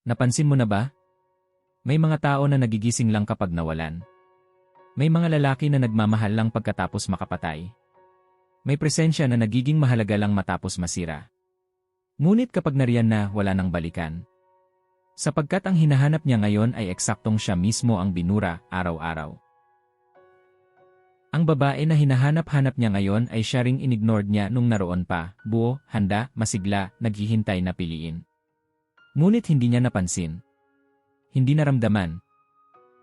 Napansin mo na ba? May mga tao na nagigising lang kapag nawalan. May mga lalaki na nagmamahal lang pagkatapos makapatay. May presensya na nagiging mahalaga lang matapos masira. Ngunit kapag nariyan na, wala nang balikan. Sapagkat ang hinahanap niya ngayon ay eksaktong siya mismo ang binura, araw-araw. Ang babae na hinahanap-hanap niya ngayon ay siya ring inignored niya nung naroon pa, buo, handa, masigla, naghihintay na piliin. Ngunit hindi niya napansin. Hindi naramdaman.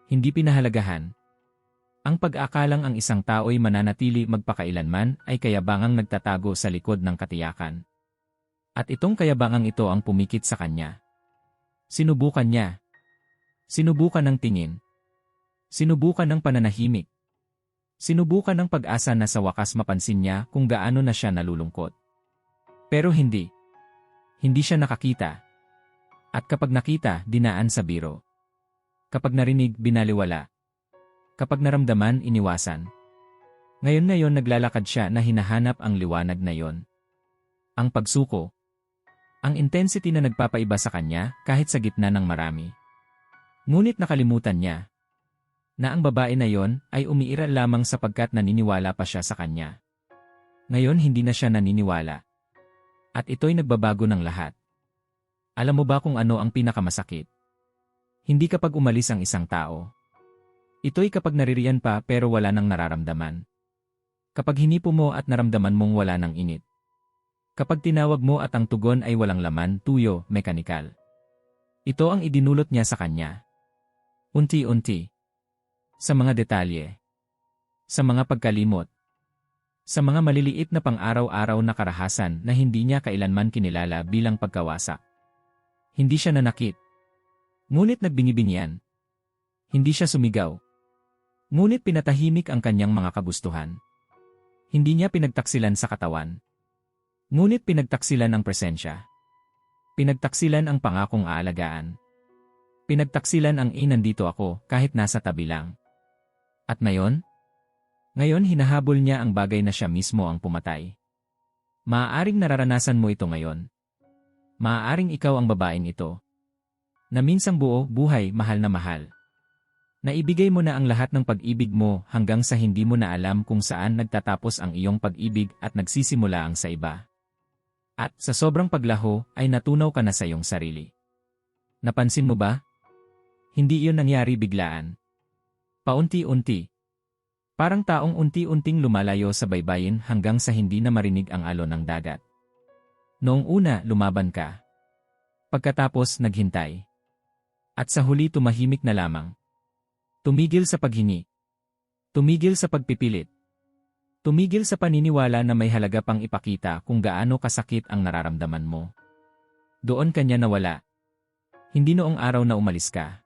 Hindi pinahalagahan. Ang pag-aakalang ang isang tao'y mananatili magpakailanman ay kayabangang nagtatago sa likod ng katiyakan. At itong kayabangang ito ang pumikit sa kanya. Sinubukan niya. Sinubukan ng tingin. Sinubukan ng pananahimik. Sinubukan ng pag-asa na sa wakas mapansin niya kung gaano na siya nalulungkot. Pero hindi. Hindi siya nakakita. At kapag nakita, dinaan sa biro. Kapag narinig, binaliwala. Kapag naramdaman, iniwasan. Ngayon-ngayon naglalakad siya na hinahanap ang liwanag na yon. Ang pagsuko. Ang intensity na nagpapaiba sa kanya kahit sa gitna ng marami. Ngunit nakalimutan niya na ang babae na yon ay umiiral lamang sapagkat naniniwala pa siya sa kanya. Ngayon hindi na siya naniniwala. At ito'y nagbabago ng lahat. Alam mo ba kung ano ang pinakamasakit? Hindi kapag umalis ang isang tao. Ito'y kapag naririyan pa pero wala nang nararamdaman. Kapag hinipo mo at naramdaman mong wala nang init. Kapag tinawag mo at ang tugon ay walang laman, tuyo, mekanikal. Ito ang idinulot niya sa kanya. Unti-unti. Sa mga detalye. Sa mga pagkalimot. Sa mga maliliit na pang-araw-araw na karahasan na hindi niya kailanman kinilala bilang pagkawasak. Hindi siya nanakit. Ngunit nagbingi-bingian. Hindi siya sumigaw. Ngunit pinatahimik ang kanyang mga kagustuhan. Hindi niya pinagtaksilan sa katawan. Ngunit pinagtaksilan ang presensya. Pinagtaksilan ang pangakong aalagaan. Pinagtaksilan ang inandito ako kahit nasa tabi lang. At ngayon? Ngayon hinahabol niya ang bagay na siya mismo ang pumatay. Maaaring nararanasan mo ito ngayon. Maaaring ikaw ang babaeng ito. Na minsang buo, buhay, mahal na mahal. Naibigay mo na ang lahat ng pag-ibig mo hanggang sa hindi mo na alam kung saan nagtatapos ang iyong pag-ibig at nagsisimula ang sa iba. At sa sobrang paglaho ay natunaw ka na sa iyong sarili. Napansin mo ba? Hindi iyon nangyari biglaan. Paunti-unti. Parang taong unti-unting lumalayo sa baybayin hanggang sa hindi na marinig ang alon ng dagat. Noong una, lumaban ka. Pagkatapos, naghintay. At sa huli tumahimik na lamang. Tumigil sa paghingi. Tumigil sa pagpipilit. Tumigil sa paniniwala na may halaga pang ipakita kung gaano kasakit ang nararamdaman mo. Doon kanya nawala. Hindi noong araw na umalis ka.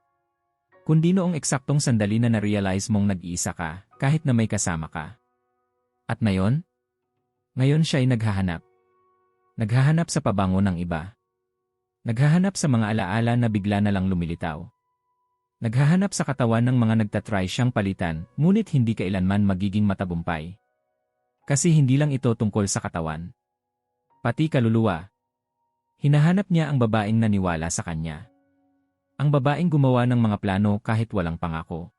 Kundi noong eksaktong sandali na na-realize mong nag-iisa ka, kahit na may kasama ka. At ngayon? Ngayon siya ay naghahanap. Naghahanap sa pabango ng iba. Naghahanap sa mga alaala na bigla na lang lumilitaw. Naghahanap sa katawan ng mga nagtatry siyang palitan, ngunit hindi kailanman magiging matabumpay. Kasi hindi lang ito tungkol sa katawan. Pati kaluluwa. Hinahanap niya ang babaeng naniwala sa kanya. Ang babaeng gumawa ng mga plano kahit walang pangako.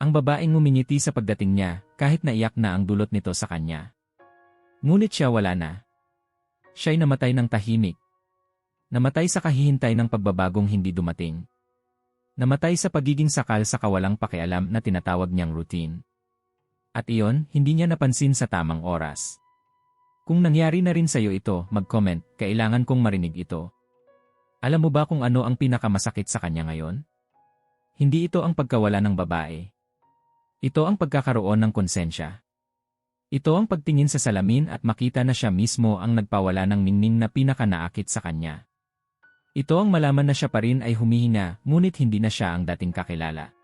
Ang babaeng ngumingiti sa pagdating niya kahit naiyak na ang dulot nito sa kanya. Ngunit siya wala na. Siya'y namatay ng tahimik. Namatay sa kahihintay ng pagbabagong hindi dumating. Namatay sa pagiging sakal sa kawalang pakialam na tinatawag niyang routine. At iyon, hindi niya napansin sa tamang oras. Kung nangyari na rin sa iyo ito, mag-comment, kailangan kong marinig ito. Alam mo ba kung ano ang pinakamasakit sa kanya ngayon? Hindi ito ang pagkawala ng babae. Ito ang pagkakaroon ng konsensya. Ito ang pagtingin sa salamin at makita na siya mismo ang nagpawala ng ningning na pinakanaakit sa kanya. Ito ang malaman na siya pa rin ay humihina, ngunit hindi na siya ang dating kakilala.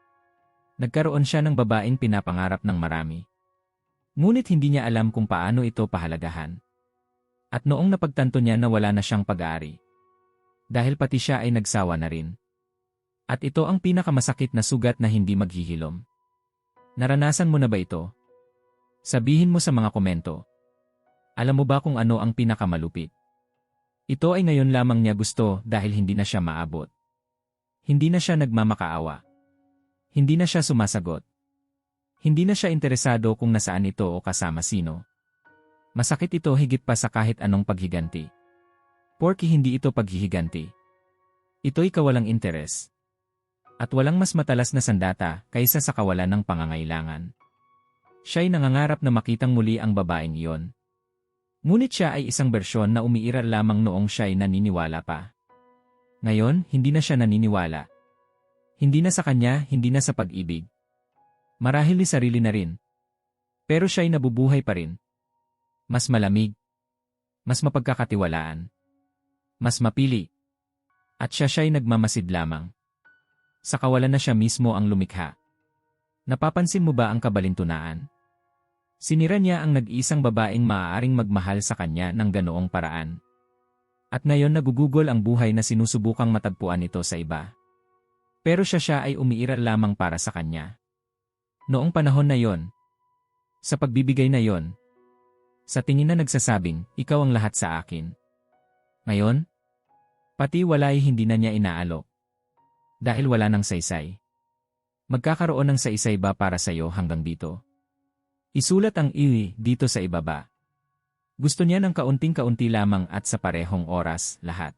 Nagkaroon siya ng babaeng pinapangarap ng marami. Ngunit hindi niya alam kung paano ito pahalagahan. At noong napagtanto niya na wala na siyang pag-aari. Dahil pati siya ay nagsawa na rin. At ito ang pinakamasakit na sugat na hindi maghihilom. Naranasan mo na ba ito? Sabihin mo sa mga komento. Alam mo ba kung ano ang pinakamalupit? Ito ay ngayon lamang niya gusto dahil hindi na siya maabot. Hindi na siya nagmamakaawa. Hindi na siya sumasagot. Hindi na siya interesado kung nasaan ito o kasama sino. Masakit ito higit pa sa kahit anong paghiganti. Porky hindi ito paghihiganti. Ito'y kawalang interes. At walang mas matalas na sandata kaysa sa kawalan ng pangangailangan. Siya'y nangangarap na makitang muli ang babaeng iyon. Ngunit siya ay isang bersyon na umiiral lamang noong siya'y naniniwala pa. Ngayon, hindi na siya naniniwala. Hindi na sa kanya, hindi na sa pag-ibig. Marahil ni sarili na rin. Pero siya'y nabubuhay pa rin. Mas malamig. Mas mapagkakatiwalaan. Mas mapili. At siya siya'y nagmamasid lamang. Sa kawalan na siya mismo ang lumikha. Napapansin mo ba ang kabalintunaan? Sinira niya ang nag-iisang babaeng maaaring magmahal sa kanya ng ganoong paraan. At ngayon nagugugol ang buhay na sinusubukang matagpuan ito sa iba. Pero siya siya ay umiiral lamang para sa kanya. Noong panahon na yon, sa pagbibigay na yon, sa tingin na nagsasabing, ikaw ang lahat sa akin. Ngayon, pati walay hindi na niya inaalok. Dahil wala ng saysay. Magkakaroon ng saysay ba para sa iyo hanggang dito? Isulat ang iwi dito sa ibaba. Gusto niya ng kaunting-kaunti lamang at sa parehong oras, lahat.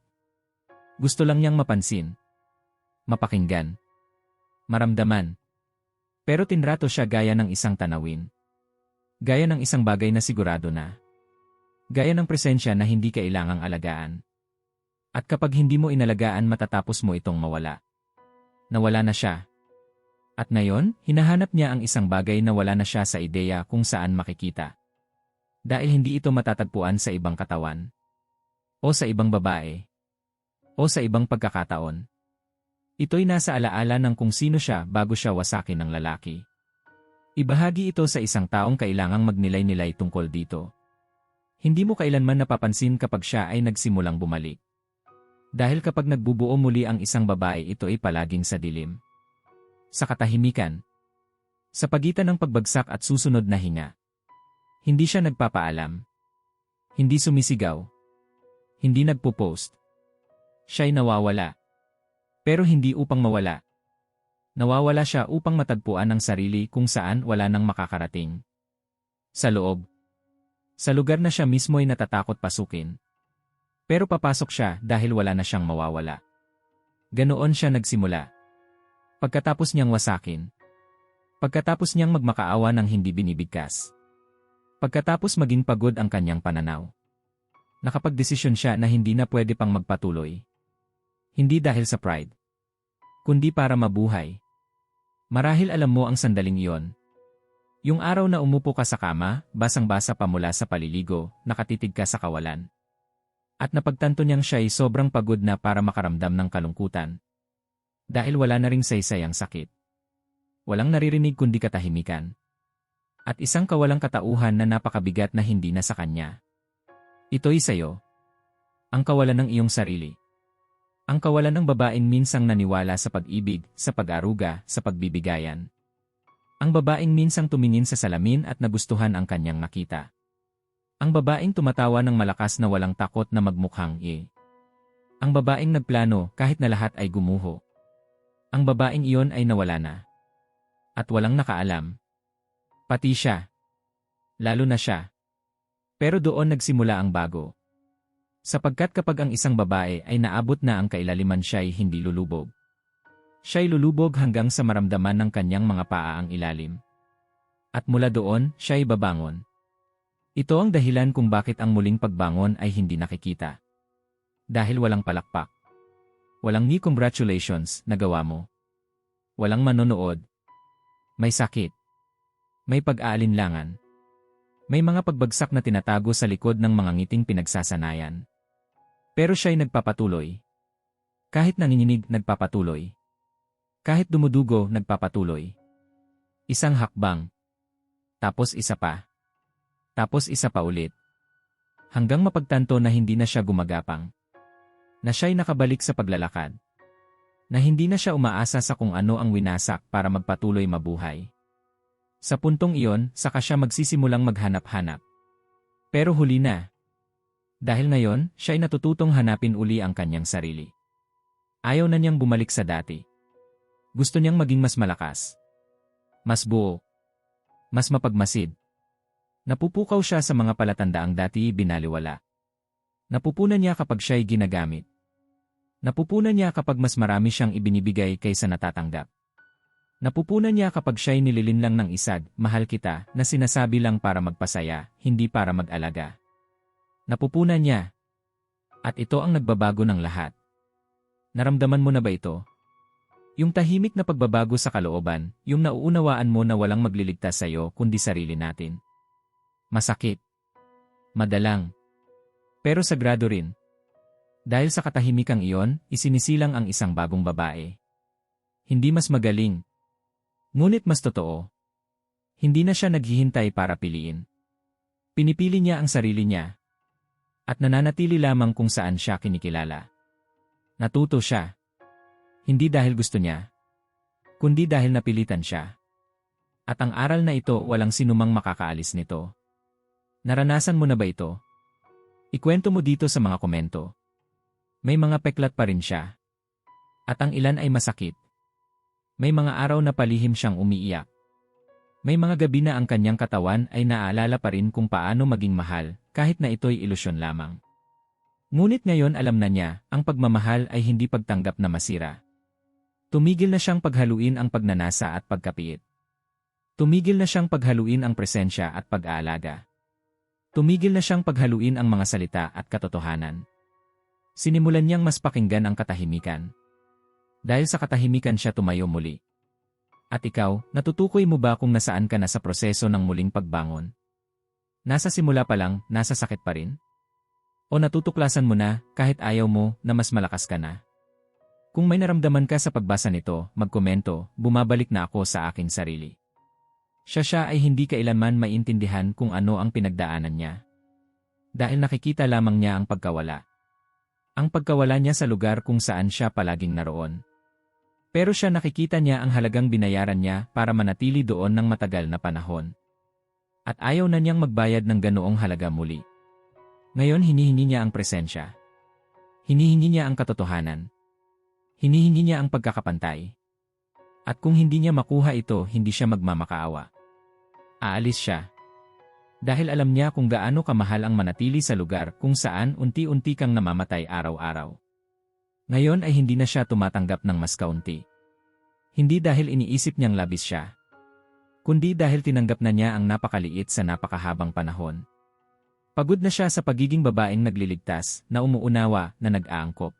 Gusto lang niyang mapansin. Mapakinggan. Maramdaman. Pero tinrato siya gaya ng isang tanawin. Gaya ng isang bagay na sigurado na. Gaya ng presensya na hindi kailangang alagaan. At kapag hindi mo inalagaan matatapos mo itong mawala nawala na siya. At ngayon, hinahanap niya ang isang bagay na wala na siya sa ideya kung saan makikita. Dahil hindi ito matatagpuan sa ibang katawan. O sa ibang babae. O sa ibang pagkakataon. Ito'y nasa alaala ng kung sino siya bago siya wasakin ng lalaki. Ibahagi ito sa isang taong kailangang magnilay-nilay tungkol dito. Hindi mo kailanman napapansin kapag siya ay nagsimulang bumalik. Dahil kapag nagbubuo muli ang isang babae ito ay palaging sa dilim. Sa katahimikan. Sa pagitan ng pagbagsak at susunod na hinga. Hindi siya nagpapaalam. Hindi sumisigaw. Hindi nagpo-post. Siya'y nawawala. Pero hindi upang mawala. Nawawala siya upang matagpuan ang sarili kung saan wala nang makakarating. Sa loob. Sa lugar na siya mismo ay natatakot pasukin. Pero papasok siya dahil wala na siyang mawawala. Ganoon siya nagsimula. Pagkatapos niyang wasakin. Pagkatapos niyang magmakaawa ng hindi binibigkas. Pagkatapos maging pagod ang kanyang pananaw. Nakapagdesisyon siya na hindi na pwede pang magpatuloy. Hindi dahil sa pride. Kundi para mabuhay. Marahil alam mo ang sandaling iyon. Yung araw na umupo ka sa kama, basang-basa pa mula sa paliligo, nakatitig ka sa kawalan. At napagtanto niyang siya ay sobrang pagod na para makaramdam ng kalungkutan. Dahil wala na ring saysay ang sakit. Walang naririnig kundi katahimikan. At isang kawalang katauhan na napakabigat na hindi na sa kanya. Ito'y sayo. Ang kawalan ng iyong sarili. Ang kawalan ng babaeng minsang naniwala sa pag-ibig, sa pag-aruga, sa pagbibigayan. Ang babaeng minsang tumingin sa salamin at nagustuhan ang kanyang nakita. Ang babaeng tumatawa ng malakas na walang takot na magmukhang e. Ang babaeng nagplano kahit na lahat ay gumuho. Ang babaeng iyon ay nawala na. At walang nakaalam. Pati siya. Lalo na siya. Pero doon nagsimula ang bago. Sapagkat kapag ang isang babae ay naabot na ang kailaliman siya ay hindi lulubog. Siya'y lulubog hanggang sa maramdaman ng kanyang mga paa ang ilalim. At mula doon, siya'y babangon. Ito ang dahilan kung bakit ang muling pagbangon ay hindi nakikita. Dahil walang palakpak. Walang ni congratulations, nagawa mo. Walang manonood. May sakit. May pag-aalinlangan. May mga pagbagsak na tinatago sa likod ng mga ngiting pinagsasanayan. Pero siya'y nagpapatuloy. Kahit nanginginig, nagpapatuloy. Kahit dumudugo, nagpapatuloy. Isang hakbang. Tapos isa pa. Tapos isa pa ulit. Hanggang mapagtanto na hindi na siya gumagapang. Na siya'y nakabalik sa paglalakad. Na hindi na siya umaasa sa kung ano ang winasak para magpatuloy mabuhay. Sa puntong iyon, saka siya magsisimulang maghanap-hanap. Pero huli na. Dahil ngayon, siya'y natututong hanapin uli ang kanyang sarili. Ayaw na niyang bumalik sa dati. Gusto niyang maging mas malakas. Mas buo. Mas mapagmasid. Napupukaw siya sa mga palatandaang dati binaliwala. Napupunan niya kapag siya'y ginagamit. Napupunan niya kapag mas marami siyang ibinibigay kaysa natatanggap. Napupunan niya kapag siya'y nililin lang ng isad, mahal kita, na sinasabi lang para magpasaya, hindi para mag-alaga. Napupunan niya. At ito ang nagbabago ng lahat. Naramdaman mo na ba ito? Yung tahimik na pagbabago sa kalooban, yung nauunawaan mo na walang magliligtas sa'yo kundi sarili natin. Masakit. Madalang. Pero sagrado rin. Dahil sa katahimikang iyon, isinisilang ang isang bagong babae. Hindi mas magaling. Ngunit mas totoo. Hindi na siya naghihintay para piliin. Pinipili niya ang sarili niya. At nananatili lamang kung saan siya kinikilala. Natuto siya. Hindi dahil gusto niya. Kundi dahil napilitan siya. At ang aral na ito walang sinumang makakaalis nito. Naranasan mo na ba ito? Ikwento mo dito sa mga komento. May mga peklat pa rin siya. At ang ilan ay masakit. May mga araw na palihim siyang umiiyak. May mga gabi na ang kanyang katawan ay naaalala pa rin kung paano maging mahal, kahit na ito'y ilusyon lamang. Ngunit ngayon alam na niya, ang pagmamahal ay hindi pagtanggap na masira. Tumigil na siyang paghaluin ang pagnanasa at pagkapiit. Tumigil na siyang paghaluin ang presensya at pag-aalaga. Tumigil na siyang paghaluin ang mga salita at katotohanan. Sinimulan niyang mas pakinggan ang katahimikan. Dahil sa katahimikan siya tumayo muli. At ikaw, natutukoy mo ba kung nasaan ka na sa proseso ng muling pagbangon? Nasa simula pa lang, nasa sakit pa rin? O natutuklasan mo na, kahit ayaw mo, na mas malakas ka na? Kung may naramdaman ka sa pagbasa nito, magkomento, bumabalik na ako sa aking sarili. Siya siya ay hindi kailanman maintindihan kung ano ang pinagdaanan niya. Dahil nakikita lamang niya ang pagkawala. Ang pagkawala niya sa lugar kung saan siya palaging naroon. Pero siya nakikita niya ang halagang binayaran niya para manatili doon ng matagal na panahon. At ayaw na niyang magbayad ng ganoong halaga muli. Ngayon hinihingi niya ang presensya. Hinihingi niya ang katotohanan. Hinihingi niya ang pagkakapantay. At kung hindi niya makuha ito, hindi siya magmamakaawa. Aalis siya. Dahil alam niya kung gaano kamahal ang manatili sa lugar kung saan unti-unti kang namamatay araw-araw. Ngayon ay hindi na siya tumatanggap ng mas kaunti. Hindi dahil iniisip niyang labis siya. Kundi dahil tinanggap na niya ang napakaliit sa napakahabang panahon. Pagod na siya sa pagiging babaeng nagliligtas na umuunawa na nag-aangkop.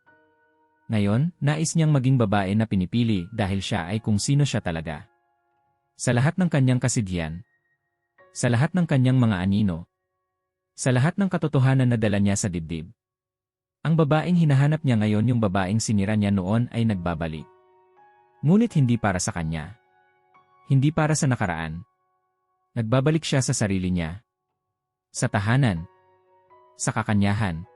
Ngayon, nais niyang maging babae na pinipili dahil siya ay kung sino siya talaga. Sa lahat ng kanyang kasidhiyan, sa lahat ng kanyang mga anino. Sa lahat ng katotohanan na dala niya sa dibdib. Ang babaeng hinahanap niya ngayon yung babaeng sinira niya noon ay nagbabalik. Ngunit hindi para sa kanya. Hindi para sa nakaraan. Nagbabalik siya sa sarili niya. Sa tahanan. Sa kakanyahan.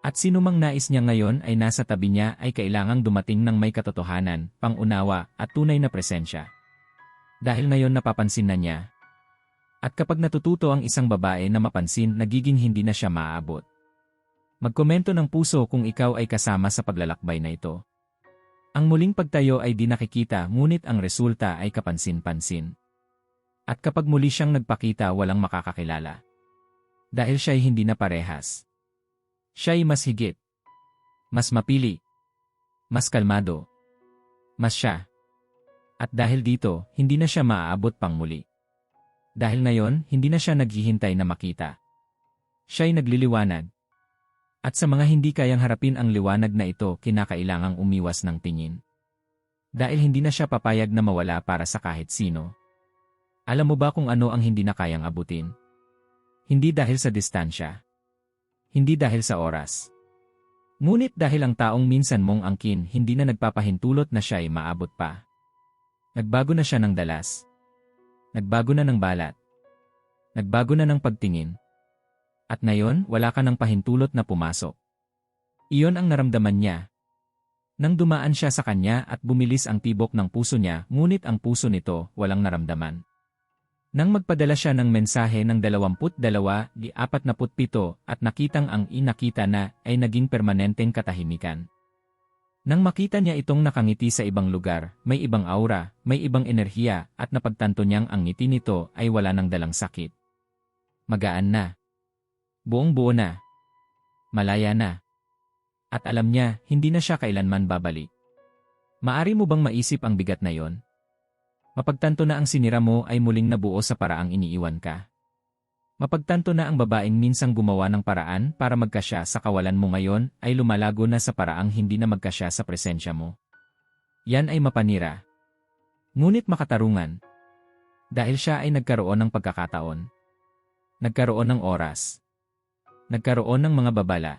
At sino mang nais niya ngayon ay nasa tabi niya ay kailangang dumating ng may katotohanan, pangunawa at tunay na presensya. Dahil ngayon napapansin na niya, at kapag natututo ang isang babae na mapansin, nagiging hindi na siya maaabot. Magkomento ng puso kung ikaw ay kasama sa paglalakbay na ito. Ang muling pagtayo ay di nakikita ngunit ang resulta ay kapansin-pansin. At kapag muli siyang nagpakita walang makakakilala. Dahil siya ay hindi na parehas. Siya ay mas higit. Mas mapili. Mas kalmado. Mas siya. At dahil dito, hindi na siya maaabot pang muli. Dahil ngayon, hindi na siya naghihintay na makita. Siya'y nagliliwanag. At sa mga hindi kayang harapin ang liwanag na ito, kinakailangang umiwas ng tingin. Dahil hindi na siya papayag na mawala para sa kahit sino. Alam mo ba kung ano ang hindi na kayang abutin? Hindi dahil sa distansya. Hindi dahil sa oras. Ngunit dahil ang taong minsan mong angkin hindi na nagpapahintulot na siya ay maabot pa. Nagbago na siya ng dalas. Nagbago na ng balat. Nagbago na ng pagtingin. At ngayon, wala ka ng pahintulot na pumasok. Iyon ang naramdaman niya. Nang dumaan siya sa kanya at bumilis ang tibok ng puso niya, ngunit ang puso nito walang naramdaman. Nang magpadala siya ng mensahe ng 22 di 47 at nakitang ang inakita na ay naging permanenteng katahimikan. Nang makita niya itong nakangiti sa ibang lugar, may ibang aura, may ibang enerhiya, at napagtanto niyang ang ngiti nito ay wala ng dalang sakit. Magaan na. Buong buo na. Malaya na. At alam niya, hindi na siya kailanman babalik. Maari mo bang maisip ang bigat na yon? Mapagtanto na ang sinira mo ay muling nabuo sa paraang iniiwan ka. Mapagtanto na ang babaeng minsang gumawa ng paraan para magkasya sa kawalan mo ngayon ay lumalago na sa paraang hindi na magkasya sa presensya mo. Yan ay mapanira. Ngunit makatarungan. Dahil siya ay nagkaroon ng pagkakataon. Nagkaroon ng oras. Nagkaroon ng mga babala.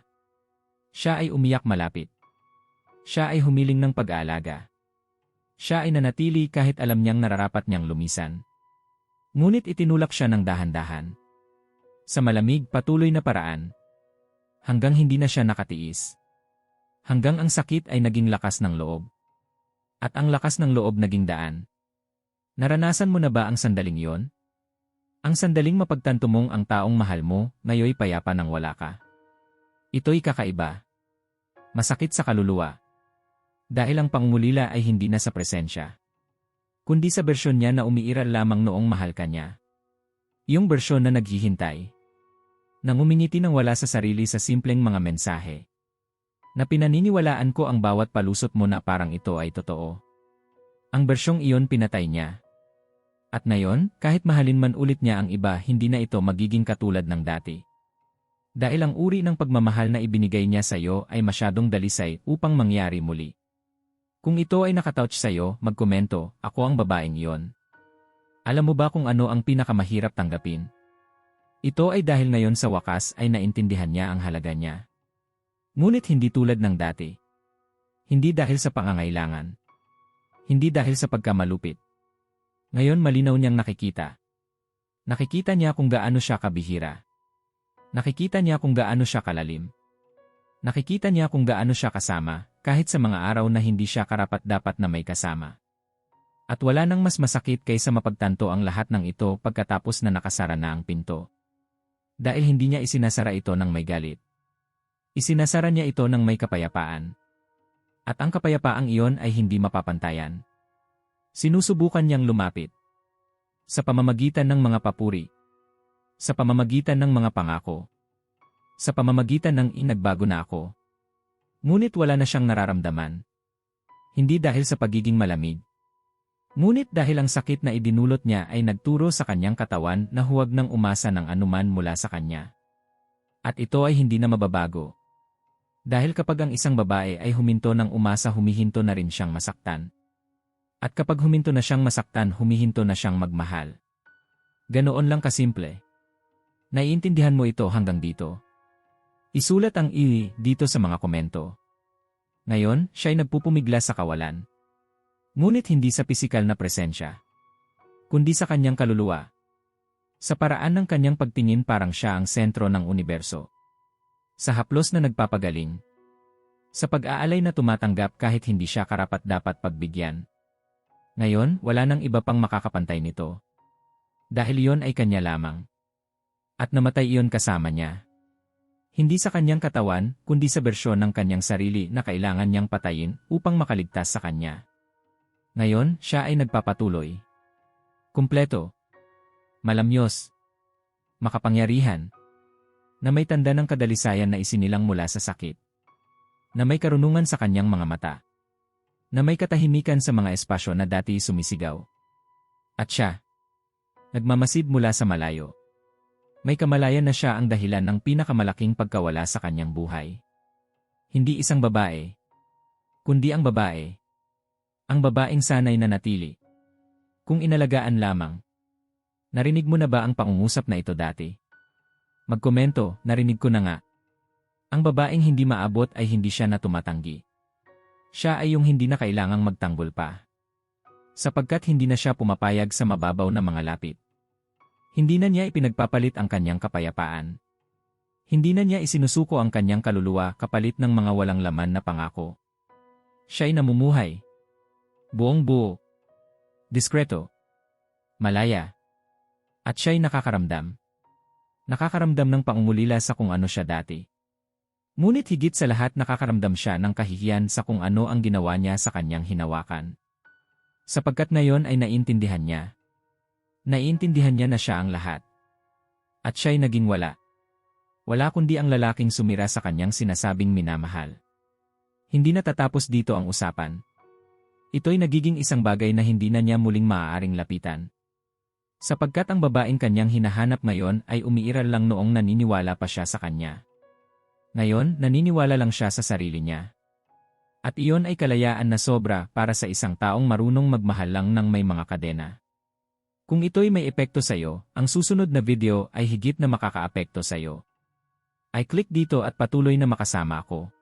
Siya ay umiyak malapit. Siya ay humiling ng pag-aalaga. Siya ay nanatili kahit alam niyang nararapat niyang lumisan. Ngunit itinulak siya ng dahan-dahan. Sa malamig, patuloy na paraan. Hanggang hindi na siya nakatiis. Hanggang ang sakit ay naging lakas ng loob. At ang lakas ng loob naging daan. Naranasan mo na ba ang sandaling yon? Ang sandaling mapagtanto mong ang taong mahal mo, ngayoy payapa nang wala ka. Ito'y kakaiba. Masakit sa kaluluwa. Dahil ang pangungulila ay hindi na sa presensya. Kundi sa bersyon niya na umiiral lamang noong mahal ka niya. Yung bersyon na naghihintay nang umingiti ng wala sa sarili sa simpleng mga mensahe. Na pinaniniwalaan ko ang bawat palusot mo na parang ito ay totoo. Ang bersyong iyon pinatay niya. At ngayon, kahit mahalin man ulit niya ang iba, hindi na ito magiging katulad ng dati. Dahil ang uri ng pagmamahal na ibinigay niya sa iyo ay masyadong dalisay upang mangyari muli. Kung ito ay nakatouch sa iyo, magkomento, ako ang babaeng iyon. Alam mo ba kung ano ang pinakamahirap tanggapin? Ito ay dahil ngayon sa wakas ay naintindihan niya ang halaga niya. Ngunit hindi tulad ng dati. Hindi dahil sa pangangailangan. Hindi dahil sa pagkamalupit. Ngayon malinaw niyang nakikita. Nakikita niya kung gaano siya kabihira. Nakikita niya kung gaano siya kalalim. Nakikita niya kung gaano siya kasama, kahit sa mga araw na hindi siya karapat-dapat na may kasama. At wala nang mas masakit kaysa mapagtanto ang lahat ng ito pagkatapos na nakasara na ang pinto. Dahil hindi niya isinasara ito ng may galit. Isinasara niya ito ng may kapayapaan. At ang kapayapaang iyon ay hindi mapapantayan. Sinusubukan niyang lumapit. Sa pamamagitan ng mga papuri. Sa pamamagitan ng mga pangako. Sa pamamagitan ng inagbago na ako. Ngunit wala na siyang nararamdaman. Hindi dahil sa pagiging malamig, Ngunit dahil ang sakit na idinulot niya ay nagturo sa kanyang katawan na huwag nang umasa ng anuman mula sa kanya. At ito ay hindi na mababago. Dahil kapag ang isang babae ay huminto ng umasa humihinto na rin siyang masaktan. At kapag huminto na siyang masaktan humihinto na siyang magmahal. Ganoon lang kasimple. Naiintindihan mo ito hanggang dito. Isulat ang i dito sa mga komento. Ngayon, siya ay nagpupumigla sa kawalan. Ngunit hindi sa pisikal na presensya, kundi sa kanyang kaluluwa. Sa paraan ng kanyang pagtingin parang siya ang sentro ng universo. Sa haplos na nagpapagaling. Sa pag-aalay na tumatanggap kahit hindi siya karapat-dapat pagbigyan. Ngayon, wala nang iba pang makakapantay nito. Dahil iyon ay kanya lamang. At namatay iyon kasama niya. Hindi sa kanyang katawan, kundi sa bersyon ng kanyang sarili na kailangan niyang patayin upang makaligtas sa kanya. Ngayon, siya ay nagpapatuloy. Kumpleto. Malamyos. Makapangyarihan. Na may tanda ng kadalisayan na isinilang mula sa sakit. Na may karunungan sa kanyang mga mata. Na may katahimikan sa mga espasyo na dati sumisigaw. At siya. Nagmamasid mula sa malayo. May kamalayan na siya ang dahilan ng pinakamalaking pagkawala sa kanyang buhay. Hindi isang babae, kundi ang babae ang babaeng sanay na natili. Kung inalagaan lamang. Narinig mo na ba ang pangungusap na ito dati? Magkomento, narinig ko na nga. Ang babaeng hindi maabot ay hindi siya na tumatanggi. Siya ay yung hindi na kailangang magtanggol pa. Sapagkat hindi na siya pumapayag sa mababaw na mga lapit. Hindi na niya ipinagpapalit ang kanyang kapayapaan. Hindi na niya isinusuko ang kanyang kaluluwa kapalit ng mga walang laman na pangako. Siya'y namumuhay, Buong buo. Diskreto. Malaya. At siya'y nakakaramdam. Nakakaramdam ng pangungulila sa kung ano siya dati. Ngunit higit sa lahat nakakaramdam siya ng kahihiyan sa kung ano ang ginawa niya sa kanyang hinawakan. Sapagkat ngayon ay naintindihan niya. Naiintindihan niya na siya ang lahat. At siya'y naging wala. Wala kundi ang lalaking sumira sa kanyang sinasabing minamahal. Hindi natatapos dito ang usapan. Ito'y nagiging isang bagay na hindi na niya muling maaaring lapitan. Sapagkat ang babaeng kanyang hinahanap ngayon ay umiiral lang noong naniniwala pa siya sa kanya. Ngayon, naniniwala lang siya sa sarili niya. At iyon ay kalayaan na sobra para sa isang taong marunong magmahal lang ng may mga kadena. Kung ito'y may epekto sa iyo, ang susunod na video ay higit na makakaapekto sa iyo. Ay click dito at patuloy na makasama ako.